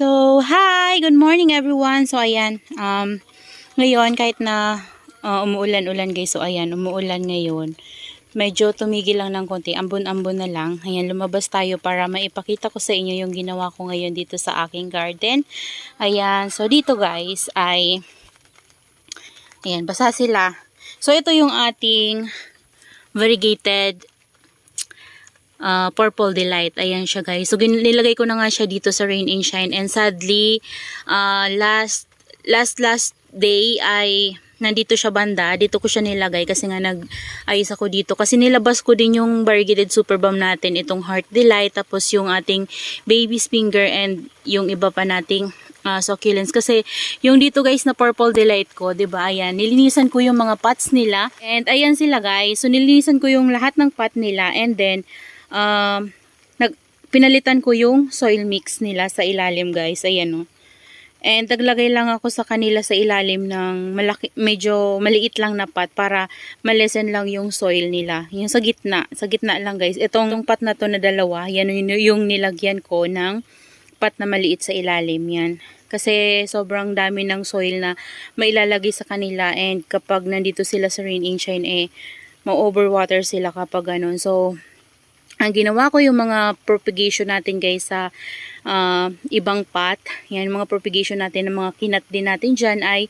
So, hi! Good morning everyone! So, ayan. Um, ngayon, kahit na uh, umuulan-ulan guys. So, ayan, umuulan ngayon. Medyo tumigil lang ng konti. Ambon-ambon na lang. Ayan, lumabas tayo para maipakita ko sa inyo yung ginawa ko ngayon dito sa aking garden. Ayan, so dito guys ay ayan, basa sila. So, ito yung ating variegated uh, Purple Delight. Ayan siya guys. So nilagay ko na nga siya dito sa Rain and Shine and sadly uh, last last last day ay nandito siya banda. Dito ko siya nilagay kasi nga nag-ayos ako dito. Kasi nilabas ko din yung variegated super balm natin. Itong Heart Delight. Tapos yung ating Baby's Finger and yung iba pa nating uh, succulents. Kasi yung dito guys na Purple Delight ko, ba Ayan, nilinisan ko yung mga pots nila. And ayan sila guys. So nilinisan ko yung lahat ng pot nila. And then, um, nag, pinalitan ko yung soil mix nila sa ilalim guys. Ayan o. And naglagay lang ako sa kanila sa ilalim ng malaki, medyo maliit lang na pot para malesen lang yung soil nila. Yung sa gitna, sa gitna lang guys. Itong pot na to na dalawa, yan yung nilagyan ko ng pot na maliit sa ilalim yan. Kasi sobrang dami ng soil na mailalagay sa kanila and kapag nandito sila sa rain and shine eh, ma-overwater sila kapag ganun. So, ang ginawa ko yung mga propagation natin guys sa uh, ibang pot. Yan, mga propagation natin, ng mga kinat din natin dyan ay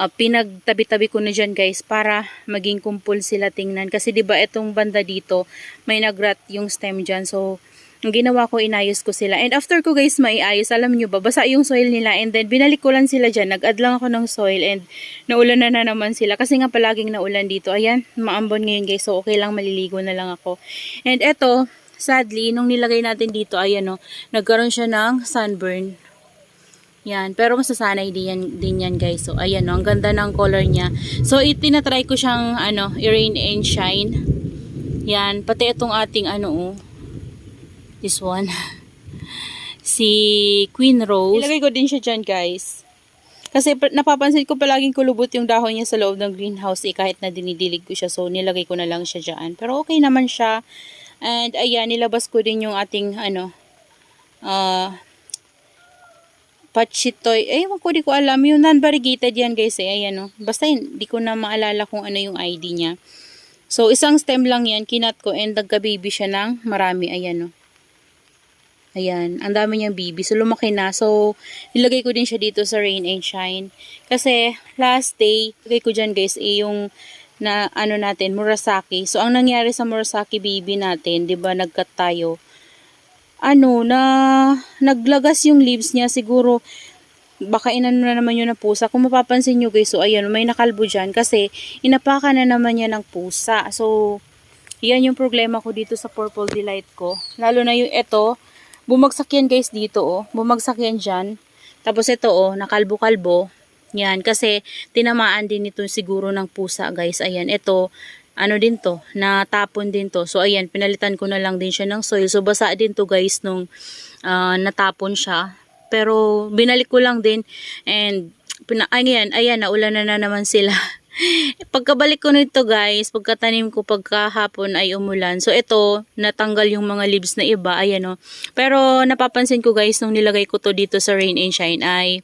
uh, pinagtabi-tabi ko na dyan guys para maging kumpul sila tingnan. Kasi ba itong banda dito may nagrat yung stem dyan. So, ang ginawa ko, inayos ko sila. And after ko guys maiayos, alam nyo ba, basa yung soil nila. And then, binalik ko lang sila dyan. Nag-add lang ako ng soil and naulan na na naman sila. Kasi nga palaging naulan dito. Ayan, maambon ngayon guys. So, okay lang, maliligo na lang ako. And eto, sadly, nung nilagay natin dito, ayan o, nagkaroon siya ng sunburn. Yan, pero masasanay din yan, din yan guys. So, ayan o, ang ganda ng color niya. So, itinatry ko siyang, ano, i-rain and shine. Yan, pati itong ating, ano o, this one. si Queen Rose. Ilagay ko din siya dyan guys. Kasi napapansin ko palaging kulubot yung dahon niya sa loob ng greenhouse eh, kahit na dinidilig ko siya. So, nilagay ko na lang siya dyan. Pero okay naman siya. And ayan, nilabas ko din yung ating ano, uh, pachitoy. Eh, ko di ko alam. Yung non-variegated yan guys eh. Ayan o. Oh. Basta hindi ko na maalala kung ano yung ID niya. So, isang stem lang yan. Kinat ko and nagka-baby siya ng marami. Ayan o. Ayan, ang dami niyang baby. So, lumaki na. So, nilagay ko din siya dito sa Rain and Shine. Kasi, last day, lagay ko dyan guys, eh, yung na ano natin, Murasaki. So, ang nangyari sa Murasaki baby natin, 'di ba nagkat tayo, ano, na naglagas yung leaves niya, siguro, baka inano na naman yun ng pusa. Kung mapapansin nyo guys, so ayan, may nakalbo dyan kasi inapakan na naman niya ng pusa. So, yan yung problema ko dito sa Purple Delight ko. Lalo na yung ito, bumagsak yan guys dito oh. Bumagsak yan dyan. Tapos ito oh, nakalbo-kalbo. Yan, kasi tinamaan din ito siguro ng pusa guys. Ayan, ito, ano din to, natapon din to. So ayan, pinalitan ko na lang din siya ng soil. So basa din to guys nung uh, natapon siya. Pero binalik ko lang din and pina, ayan, ayan, naulan na, na naman sila. Pagkabalik ko nito guys, pagkatanim ko pagkahapon ay umulan. So ito, natanggal yung mga leaves na iba, ayan o. Oh. Pero napapansin ko guys, nung nilagay ko to dito sa Rain and Shine ay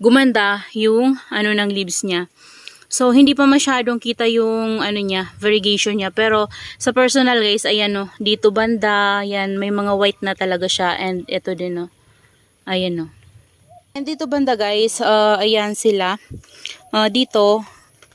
gumanda yung ano ng leaves niya. So, hindi pa masyadong kita yung ano niya, variegation niya. Pero, sa personal guys, ayan o, dito banda, yan, may mga white na talaga siya. And, ito din o. Ayan o. And dito banda guys, uh, ayan sila. Uh, dito,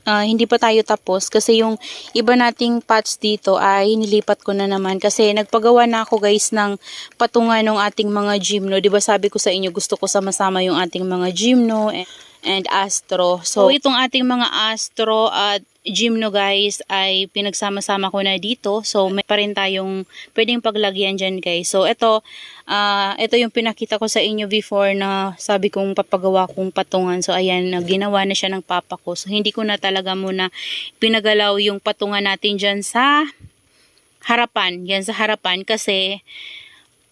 uh, hindi pa tayo tapos kasi yung iba nating pots dito ay nilipat ko na naman kasi nagpagawa na ako guys ng patungan ng ating mga gymno. 'Di ba sabi ko sa inyo gusto ko sama-sama yung ating mga gymno and, and astro. So itong ating mga astro at gymno guys ay pinagsama-sama ko na dito. So may pa rin tayong pwedeng paglagyan dyan guys. So ito, uh, ito yung pinakita ko sa inyo before na sabi kong papagawa kong patungan. So ayan, ginawa na siya ng papa ko. So hindi ko na talaga muna pinagalaw yung patungan natin dyan sa harapan. Yan sa harapan kasi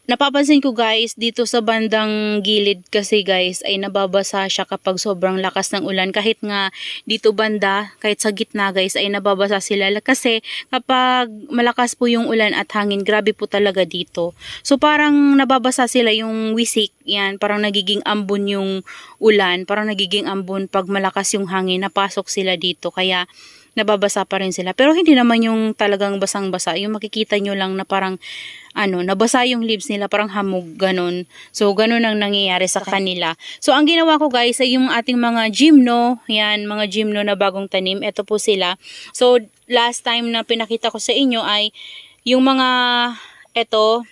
napapansin ko guys, dito sa bandang gilid kasi guys, ay nababasa siya kapag sobrang lakas ng ulan. Kahit nga dito banda, kahit sa gitna guys, ay nababasa sila. Kasi kapag malakas po yung ulan at hangin, grabe po talaga dito. So parang nababasa sila yung wisik, yan, parang nagiging ambon yung ulan, parang nagiging ambon pag malakas yung hangin, napasok sila dito. Kaya nababasa pa rin sila. Pero hindi naman yung talagang basang-basa. Yung makikita nyo lang na parang, ano, nabasa yung leaves nila, parang hamog, ganun. So, ganun ang nangyayari sa kanila. So, ang ginawa ko guys, ay yung ating mga gymno, yan, mga gymno na bagong tanim, ito po sila. So, last time na pinakita ko sa inyo ay, yung mga, ito,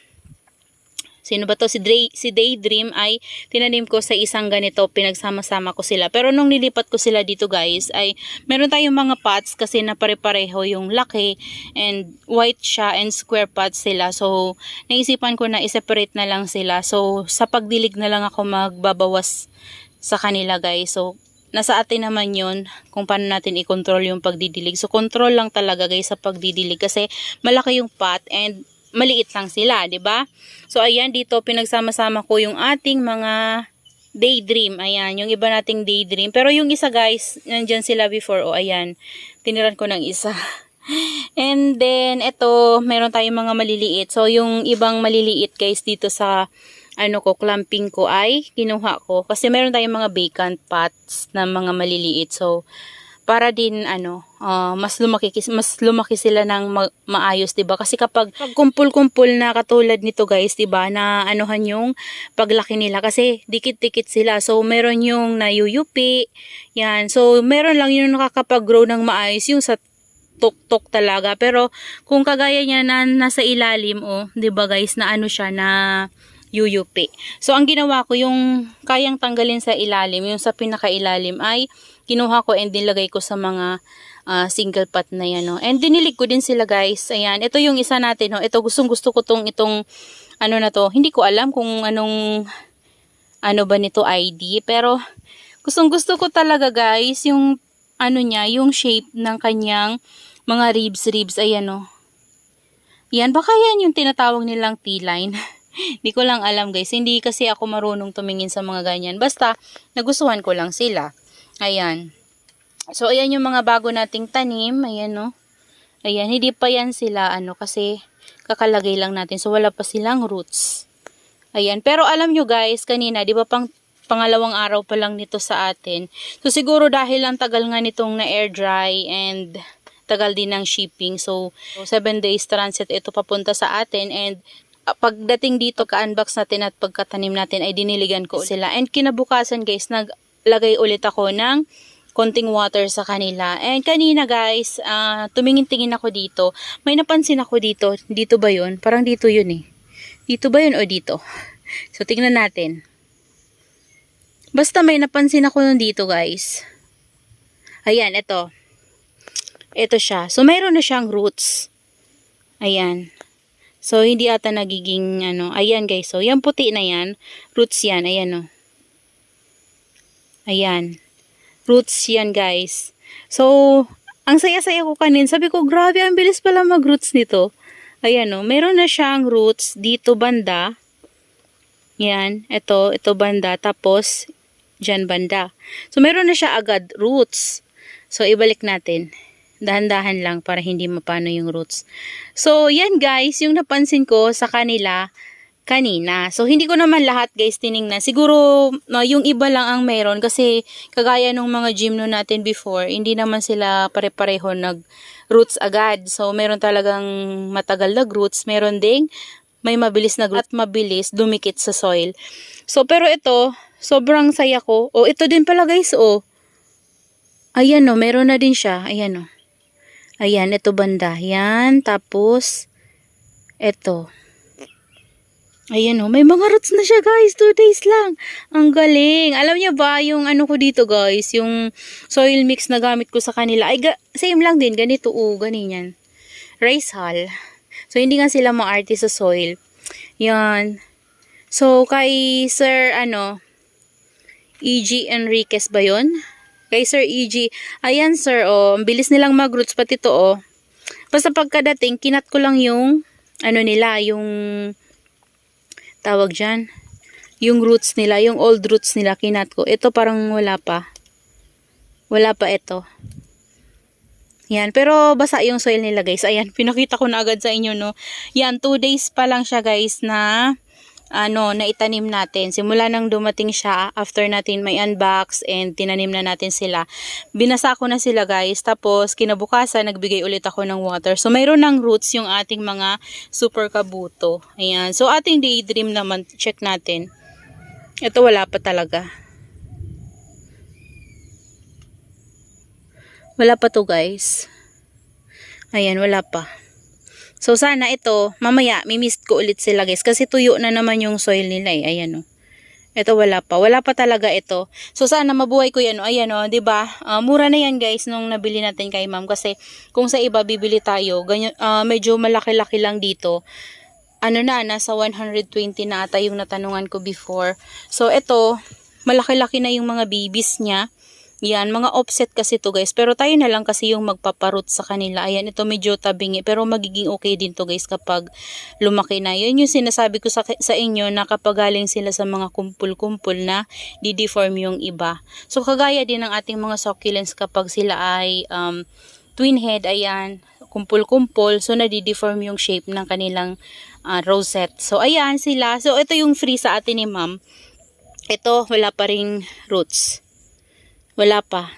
Sino ba to? Si, Dray, si Daydream ay tinanim ko sa isang ganito, pinagsama-sama ko sila. Pero nung nilipat ko sila dito guys, ay meron tayong mga pots kasi na pare-pareho yung laki and white siya and square pots sila. So, naisipan ko na i-separate na lang sila. So, sa pagdilig na lang ako magbabawas sa kanila guys. So, nasa atin naman yun kung paano natin i-control yung pagdidilig. So, control lang talaga guys sa pagdidilig kasi malaki yung pot and maliit lang sila, 'di ba? So ayan dito pinagsama-sama ko yung ating mga daydream. Ayan, yung iba nating daydream. Pero yung isa guys, nandyan sila before. O ayan, tiniran ko ng isa. And then, ito, meron tayong mga maliliit. So, yung ibang maliliit guys dito sa ano ko, clamping ko ay kinuha ko. Kasi meron tayong mga vacant pots na mga maliliit. So, para din ano uh, mas lumaki mas lumaki sila ng ma- maayos 'di ba? Kasi kapag kumpul-kumpul na katulad nito guys 'di ba na anuhan yung paglaki nila kasi dikit-dikit sila. So meron yung nayuyupi yan. So meron lang yung nakakapag-grow ng maayos yung sa tok-tok talaga. Pero kung kagaya niya na nasa ilalim oh 'di ba guys na ano siya na yuyupi. So, ang ginawa ko, yung kayang tanggalin sa ilalim, yung sa pinakailalim ay kinuha ko and nilagay ko sa mga uh, single pot na yan. No? And dinilig ko din sila guys. Ayan, ito yung isa natin. No? Ito gustong gusto ko tong itong ano na to. Hindi ko alam kung anong ano ba nito ID. Pero gustong gusto ko talaga guys yung ano niya, yung shape ng kanyang mga ribs, ribs. Ayan no. Yan, baka yan yung tinatawag nilang T-line. Hindi ko lang alam guys. Hindi kasi ako marunong tumingin sa mga ganyan. Basta, nagustuhan ko lang sila. Ayan. So, ayan yung mga bago nating tanim. Ayan, no. Ayan, hindi pa yan sila, ano, kasi kakalagay lang natin. So, wala pa silang roots. Ayan. Pero alam nyo guys, kanina, di ba pang pangalawang araw pa lang nito sa atin. So, siguro dahil lang tagal nga nitong na air dry and tagal din ng shipping. So, 7 days transit ito papunta sa atin and Ah, pagdating dito ka-unbox natin at pagkatanim natin ay diniligan ko sila. And kinabukasan guys, naglagay ulit ako ng konting water sa kanila. And kanina guys, uh, tumingin-tingin ako dito. May napansin ako dito. Dito ba yun? Parang dito yun eh. Dito ba yun o dito? So tingnan natin. Basta may napansin ako nun dito guys. Ayan, ito. Ito siya. So mayroon na siyang roots. Ayan. So, hindi ata nagiging, ano, ayan guys. So, yung puti na yan, roots yan, ayan o. Oh. Ayan. Roots yan guys. So, ang saya-saya ko kanin. Sabi ko, grabe, ang bilis pala mag-roots nito. Ayan o, oh. meron na siyang roots dito banda. Yan, ito, ito banda. Tapos, dyan banda. So, meron na siya agad roots. So, ibalik natin dahan-dahan lang para hindi mapano yung roots. So, yan guys, yung napansin ko sa kanila kanina. So, hindi ko naman lahat guys tiningnan. Siguro, uh, yung iba lang ang meron kasi kagaya ng mga gymno natin before, hindi naman sila pare-pareho nag roots agad. So, meron talagang matagal na roots. Meron ding may mabilis na at mabilis dumikit sa soil. So, pero ito, sobrang saya ko. O, oh, ito din pala guys, oh. Ayan o, oh, meron na din siya. Ayan o. Oh. Ayan, ito banda. Yan, tapos, ito. Ayan o, oh, may mga roots na siya guys, 2 days lang. Ang galing. Alam niyo ba, yung ano ko dito guys, yung soil mix na gamit ko sa kanila, ay same lang din, ganito o, oh, ganyan. Rice hull. So, hindi nga sila maarte sa soil. Yan. So, kay Sir, ano, E.G. Enriquez ba yun? Kay Sir EG. Ayan sir, oh. Ang bilis nilang mag-roots pati to, oh. Basta pagkadating, kinat ko lang yung, ano nila, yung tawag dyan, yung roots nila, yung old roots nila, kinat ko. Ito parang wala pa. Wala pa ito. Yan, pero basa yung soil nila guys. Ayan, pinakita ko na agad sa inyo no. Yan, 2 days pa lang siya guys na ano, na itanim natin. Simula nang dumating siya, after natin may unbox and tinanim na natin sila. Binasa ko na sila guys. Tapos, kinabukasan, nagbigay ulit ako ng water. So, mayroon ng roots yung ating mga super kabuto. Ayan. So, ating daydream naman, check natin. Ito wala pa talaga. Wala pa to guys. Ayan, wala pa. So, sana ito, mamaya, mimist ko ulit sila guys. Kasi tuyo na naman yung soil nila eh. Ayan o. Ito wala pa. Wala pa talaga ito. So, sana mabuhay ko yan o. Ayan o, ba diba? Ah, mura na yan guys nung nabili natin kay ma'am. Kasi kung sa iba bibili tayo, ganyan, ah, medyo malaki-laki lang dito. Ano na, nasa 120 na ata yung natanungan ko before. So, ito, malaki-laki na yung mga babies niya. Yan, mga offset kasi to guys. Pero tayo na lang kasi yung magpaparot sa kanila. Ayan, ito medyo tabingi. Pero magiging okay din to guys kapag lumaki na. Yun yung sinasabi ko sa, sa inyo na kapag galing sila sa mga kumpul-kumpul na di-deform yung iba. So, kagaya din ng ating mga succulents kapag sila ay um, twin head, ayan, kumpul-kumpul. So, nadi-deform yung shape ng kanilang uh, rosette. So, ayan sila. So, ito yung free sa atin ni ma'am. Ito, wala pa ring roots. Wala pa.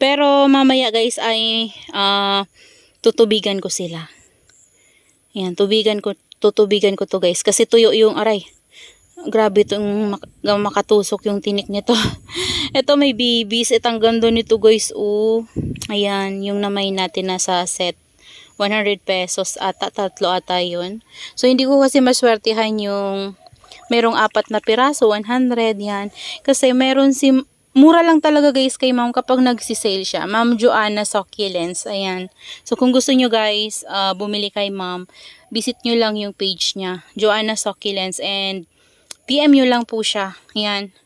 Pero mamaya guys ay ah, tutubigan ko sila. Yan, tubigan ko, tutubigan ko to guys. Kasi tuyo yung aray. Grabe itong mak makatusok yung tinik nito. Ito may babies. Itang gando nito guys. Oh. Ayan, yung namay natin nasa set. 100 pesos ata, tatlo ata yun. So, hindi ko kasi maswertihan yung merong apat na piraso, 100 yan. Kasi meron si Mura lang talaga guys kay ma'am kapag nagsisale siya. Ma'am Joanna Succulents. Ayan. So kung gusto nyo guys uh, bumili kay ma'am, visit nyo lang yung page niya. Joanna Succulents. And PM nyo lang po siya. Ayan.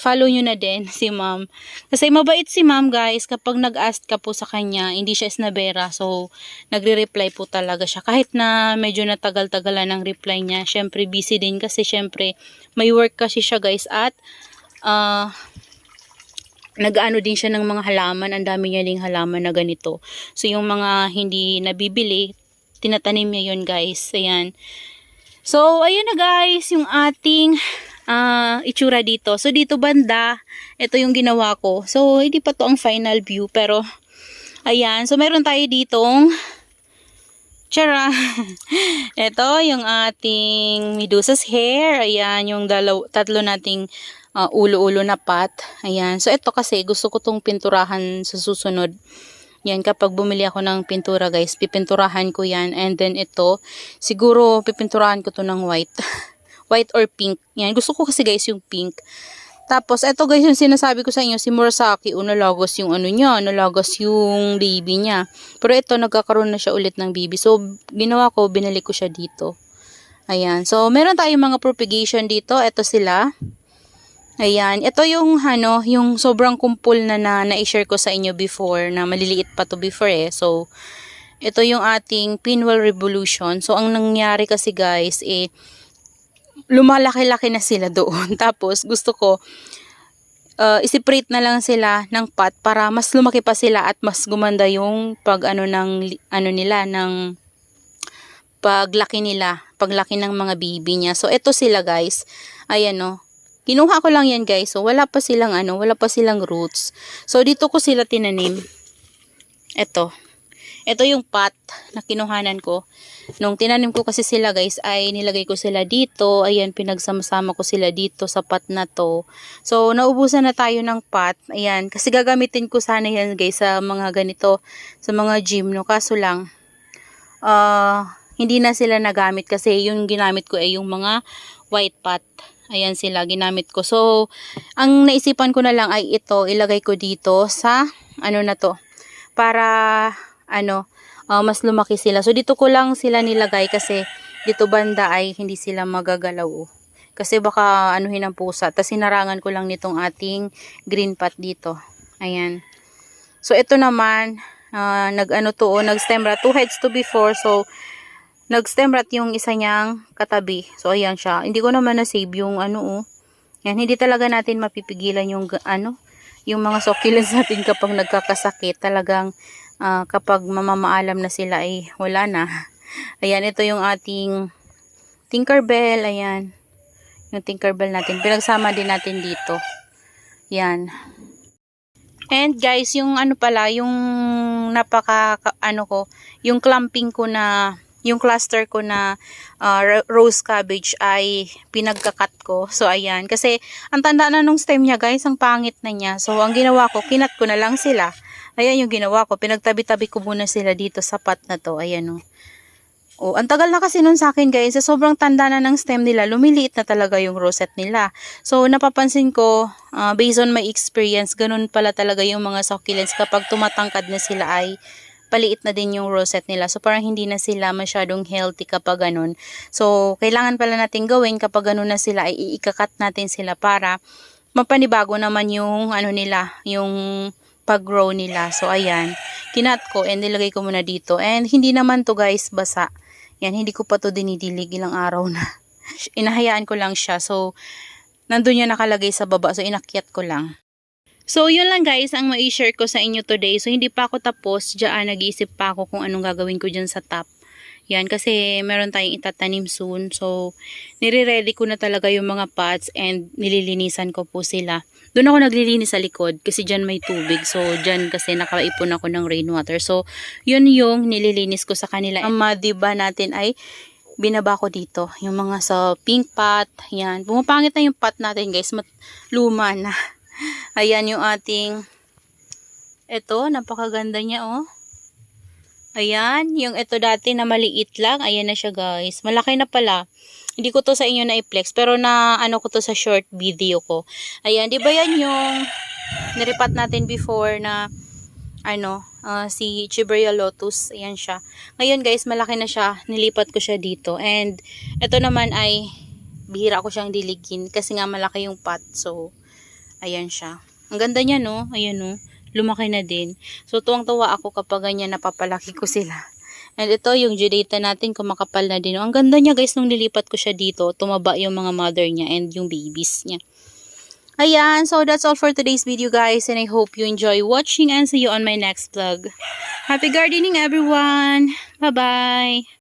Follow nyo na din si ma'am. Kasi mabait si ma'am guys. Kapag nag-ask ka po sa kanya, hindi siya isnabera. So nagre-reply po talaga siya. Kahit na medyo natagal-tagalan ng reply niya. Syempre busy din kasi syempre may work kasi siya guys. At uh, nag-ano din siya ng mga halaman. Ang dami niya ding halaman na ganito. So, yung mga hindi nabibili, tinatanim niya yun guys. Ayan. So, ayun na guys, yung ating uh, itsura dito. So, dito banda, ito yung ginawa ko. So, hindi pa to ang final view, pero, ayan. So, meron tayo ditong, Tara! ito, yung ating Medusa's hair. Ayan, yung dalaw, tatlo nating uh, ulo-ulo na pot. Ayan. So, ito kasi gusto ko tong pinturahan sa susunod. Yan, kapag bumili ako ng pintura guys, pipinturahan ko yan. And then ito, siguro pipinturahan ko to ng white. white or pink. Yan, gusto ko kasi guys yung pink. Tapos, ito guys yung sinasabi ko sa inyo, si Murasaki, unalagos yung ano niya, nalagos yung baby niya. Pero ito, nagkakaroon na siya ulit ng baby. So, ginawa ko, binalik ko siya dito. Ayan. So, meron tayong mga propagation dito. Ito sila. Ayan. Ito yung, ano, yung sobrang kumpul na na na-share ko sa inyo before, na maliliit pa to before eh. So, ito yung ating pinwheel revolution. So, ang nangyari kasi guys, eh, lumalaki-laki na sila doon. Tapos, gusto ko, uh, isiprate na lang sila ng pot para mas lumaki pa sila at mas gumanda yung pag ano ng ano nila ng paglaki nila, paglaki ng mga baby niya. So ito sila guys. Ayan no. Kinuha ko lang yan guys. So wala pa silang ano, wala pa silang roots. So dito ko sila tinanim. Ito. Ito yung pot na kinuhanan ko. Nung tinanim ko kasi sila guys ay nilagay ko sila dito. Ayan, pinagsama-sama ko sila dito sa pot na to. So, naubusan na tayo ng pot. Ayan, kasi gagamitin ko sana yan guys sa mga ganito, sa mga gym. No? Kaso lang, uh, hindi na sila nagamit kasi yung ginamit ko ay yung mga white pot. Ayan sila, ginamit ko. So, ang naisipan ko na lang ay ito, ilagay ko dito sa, ano na to, para ano, uh, mas lumaki sila. So, dito ko lang sila nilagay kasi dito banda ay hindi sila magagalaw. Oh. Kasi baka anuhin ng pusa. Tapos sinarangan ko lang nitong ating green pot dito. Ayan. So, ito naman, uh, nag-ano to, oh, nag-stemra. Two heads to before. So, nag-stem rot yung isa niyang katabi. So, ayan siya. Hindi ko naman na-save yung ano, oh. Yan, hindi talaga natin mapipigilan yung, ano, yung mga succulents natin kapag nagkakasakit. Talagang, ah, kapag mamamaalam na sila, ay wala na. Ayan, ito yung ating Tinkerbell. Ayan. Yung Tinkerbell natin. Pinagsama din natin dito. Yan. And guys, yung ano pala, yung napaka, ka- ano ko, yung clumping ko na, yung cluster ko na ro- rose cabbage ay pinagkakat ko. So, ayan. Kasi, ang tanda na nung stem niya, guys, ang pangit na niya. So, ang ginawa ko, kinat ko na lang sila. Ayan yung ginawa ko. Pinagtabi-tabi ko muna sila dito sa pot na to. Ayan, oh. Oh, ang tagal na kasi nun sa akin guys, sa sobrang tanda na ng stem nila, lumiliit na talaga yung rosette nila. So, napapansin ko, ah, based on my experience, ganun pala talaga yung mga succulents kapag tumatangkad na sila ay paliit na din yung rosette nila. So, parang hindi na sila masyadong healthy kapag ganun. So, kailangan pala natin gawin kapag ganun na sila, ay iikakat natin sila para mapanibago naman yung ano nila, yung pag-grow nila. So, ayan. Kinat ko and nilagay ko muna dito. And hindi naman to guys basa. Yan, hindi ko pa to dinidilig ilang araw na. Inahayaan ko lang siya. So, nandun yung nakalagay sa baba. So, inakyat ko lang. So, yun lang guys ang mai-share ko sa inyo today. So, hindi pa ako tapos. Diyan, nag-iisip pa ako kung anong gagawin ko dyan sa top. Yan, kasi meron tayong itatanim soon. So, nire-ready ko na talaga yung mga pots and nililinisan ko po sila. Doon ako naglilinis sa likod kasi dyan may tubig. So, dyan kasi nakaipon ako ng rainwater. So, yun yung nililinis ko sa kanila. Ang madiba natin ay binaba ko dito. Yung mga sa pink pot. Yan. Pumapangit na yung pot natin guys. Mat luma na. Ayan yung ating ito, napakaganda niya oh. Ayan, yung ito dati na maliit lang. Ayan na siya guys. Malaki na pala. Hindi ko to sa inyo na i-flex. Pero na ano ko to sa short video ko. Ayan, di ba yan yung niripat natin before na ano, ah, si Chiberia Lotus. Ayan siya. Ngayon guys, malaki na siya. Nilipat ko siya dito. And ito naman ay bihira ko siyang diligin kasi nga malaki yung pot. So, ayan siya. Ang ganda niya no. Ayan no. Lumaki na din. So, tuwang-tuwa ako kapag ganyan napapalaki ko sila. And ito yung judata natin kumakapal na din. Ang ganda niya guys nung nilipat ko siya dito. Tumaba yung mga mother niya and yung babies niya. Ayan, so that's all for today's video guys and I hope you enjoy watching and see you on my next vlog. Happy gardening everyone! Bye-bye!